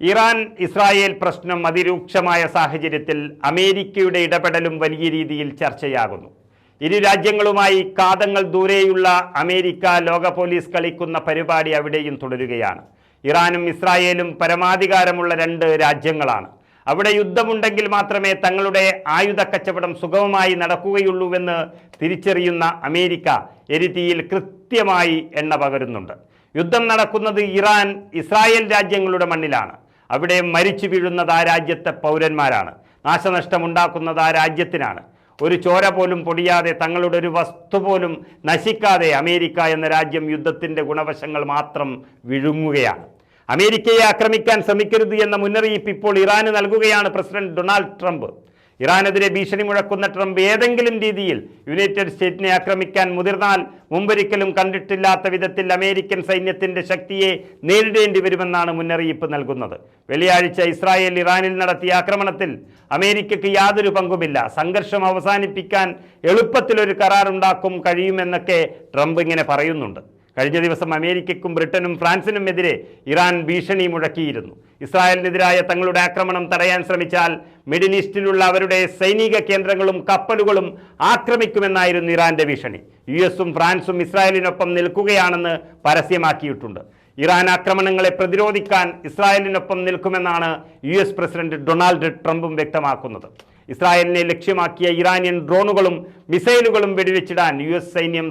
Iran Israel പ്രശ്നം അതിരൂക്ഷമായ സാഹചര്യത്തിൽ അമേരിക്കയുടെ ഇടപെടലും വലിയ രീതിയിൽ ചർച്ചയാകുന്നു. ഇരു രാജ്യങ്ങളുമായി കാതങ്ങൾ ദൂരെയുള്ള അമേരിക്ക ലോക പോലീസ് കളിക്കുന്ന പരിപാടി അവിടെയും തുടരുകയാണ്. ഇറാനും ഇസ്രായേലും പരമാധികാരമുള്ള രണ്ട് രാജ്യങ്ങളാണ്. അവിടെ യുദ്ധമുണ്ടെങ്കിൽ മാത്രമേ തങ്ങളുടെ ആയുധ കച്ചവടം സുഗമമായി നടക്കുകയുള്ളൂവെന്ന് തിരിച്ചറിയുന്ന അമേരിക്ക എരിതിയിൽ കൃത്യമായി എണ്ണ പകരുന്നുണ്ട്. യുദ്ധം നടക്കുന്നത് ഇറാൻ ഇസ്രായേൽ രാജ്യങ്ങളുടെ മണ്ണിലാണ്. അവിടെ മരിച്ചു വീഴുന്നത് ആ രാജ്യത്തെ പൗരന്മാരാണ്. നാശനഷ്ടമുണ്ടാക്കുന്നത് ആ രാജ്യത്തിനാണ്. ഒരു ചോര പോലും പൊടിയാതെ തങ്ങളുടെ ഒരു വസ്തു പോലും നശിക്കാതെ അമേരിക്ക എന്ന രാജ്യം യുദ്ധത്തിന്റെ ഗുണവശങ്ങൾ മാത്രം വിഴുങ്ങുകയാണ്. അമേരിക്കയെ ആക്രമിക്കാൻ ശ്രമിക്കരുത് എന്ന മുന്നറിയിപ്പ് ഇപ്പോൾ ഇറാന് നൽകുകയാണ് പ്രസിഡന്റ് ഡൊണാൾഡ് ട്രംപ്. ഇറാനെതിരെ ഭീഷണി മുഴക്കുന്ന ട്രംപ് ഏതെങ്കിലും രീതിയിൽ യുണൈറ്റഡ് സ്റ്റേറ്റിനെ ആക്രമിക്കാൻ മുതിർന്നാൽ മുമ്പൊരിക്കലും കണ്ടിട്ടില്ലാത്ത വിധത്തിൽ അമേരിക്കൻ സൈന്യത്തിന്റെ ശക്തിയെ നേരിടേണ്ടി വരുമെന്നാണ് മുന്നറിയിപ്പ് നൽകുന്നത്. വെള്ളിയാഴ്ച ഇസ്രായേൽ ഇറാനിൽ നടത്തിയ ആക്രമണത്തിൽ അമേരിക്കയ്ക്ക് യാതൊരു പങ്കുമില്ല. സംഘർഷം അവസാനിപ്പിക്കാൻ എളുപ്പത്തിലൊരു കരാറുണ്ടാക്കും കഴിയുമെന്നൊക്കെ ട്രംപ് ഇങ്ങനെ പറയുന്നുണ്ട്. കഴിഞ്ഞ ദിവസം അമേരിക്കയ്ക്കും ബ്രിട്ടനും ഫ്രാൻസിനും എതിരെ ഇറാൻ ഭീഷണി മുഴക്കിയിരുന്നു. ഇസ്രായേലിനെതിരായ തങ്ങളുടെ ആക്രമണം തടയാൻ ശ്രമിച്ചാൽ മിഡിൽ ഈസ്റ്റിലുള്ള അവരുടെ സൈനിക കേന്ദ്രങ്ങളും കപ്പലുകളും ആക്രമിക്കുമെന്നായിരുന്നു ഇറാന്റെ ഭീഷണി. യു എസും ഫ്രാൻസും ഇസ്രായേലിനൊപ്പം നിൽക്കുകയാണെന്ന് പരസ്യമാക്കിയിട്ടുണ്ട്. ഇറാൻ ആക്രമണങ്ങളെ പ്രതിരോധിക്കാൻ ഇസ്രായേലിനൊപ്പം നിൽക്കുമെന്നാണ് യു എസ് പ്രസിഡന്റ് ഡൊണാൾഡ് ട്രംപും വ്യക്തമാക്കുന്നത്. ഇസ്രായേലിനെ ലക്ഷ്യമാക്കിയ ഇറാനിയൻ ഡ്രോണുകളും മിസൈലുകളും വെടിവെച്ചിടാൻ യു എസ് സൈന്യം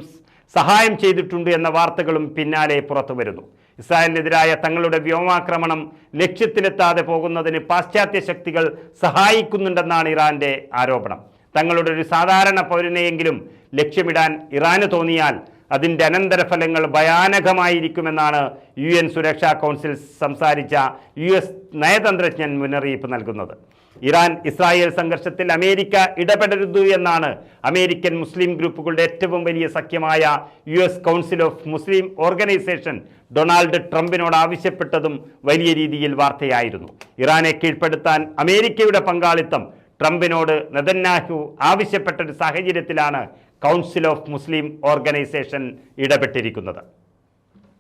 സഹായം ചെയ്തിട്ടുണ്ട് എന്ന വാർത്തകളും പിന്നാലെ പുറത്തു വരുന്നു ഇസ്രായേലിനെതിരായ തങ്ങളുടെ വ്യോമാക്രമണം ലക്ഷ്യത്തിലെത്താതെ പോകുന്നതിന് പാശ്ചാത്യ ശക്തികൾ സഹായിക്കുന്നുണ്ടെന്നാണ് ഇറാന്റെ ആരോപണം. തങ്ങളുടെ ഒരു സാധാരണ പൗരനെയെങ്കിലും ലക്ഷ്യമിടാൻ ഇറാന് തോന്നിയാൽ അതിന്റെ അനന്തരഫലങ്ങൾ ഭയാനകമായിരിക്കുമെന്നാണ് യു എൻ സുരക്ഷാ കൗൺസിൽ സംസാരിച്ച യു എസ് നയതന്ത്രജ്ഞൻ മുന്നറിയിപ്പ് നൽകുന്നത്. ഇറാൻ ഇസ്രായേൽ സംഘർഷത്തിൽ അമേരിക്ക ഇടപെടരുത് എന്നാണ് അമേരിക്കൻ മുസ്ലിം ഗ്രൂപ്പുകളുടെ ഏറ്റവും വലിയ സഖ്യമായ U S council of Muslim organisation Donald ട്രംപിനോട് ആവശ്യപ്പെട്ടതും വലിയ രീതിയിൽ വാർത്തയായിരുന്നു. ഇറാനെ കീഴ്പ്പെടുത്താൻ അമേരിക്കയുടെ പങ്കാളിത്തം ട്രംപിനോട് നെതന്യാഹു ആവശ്യപ്പെട്ട ഒരു സാഹചര്യത്തിലാണ് കൗൺസിൽ ഓഫ് മുസ്ലിം ഓർഗനൈസേഷൻ ഇടപെട്ടിരിക്കുന്നത്.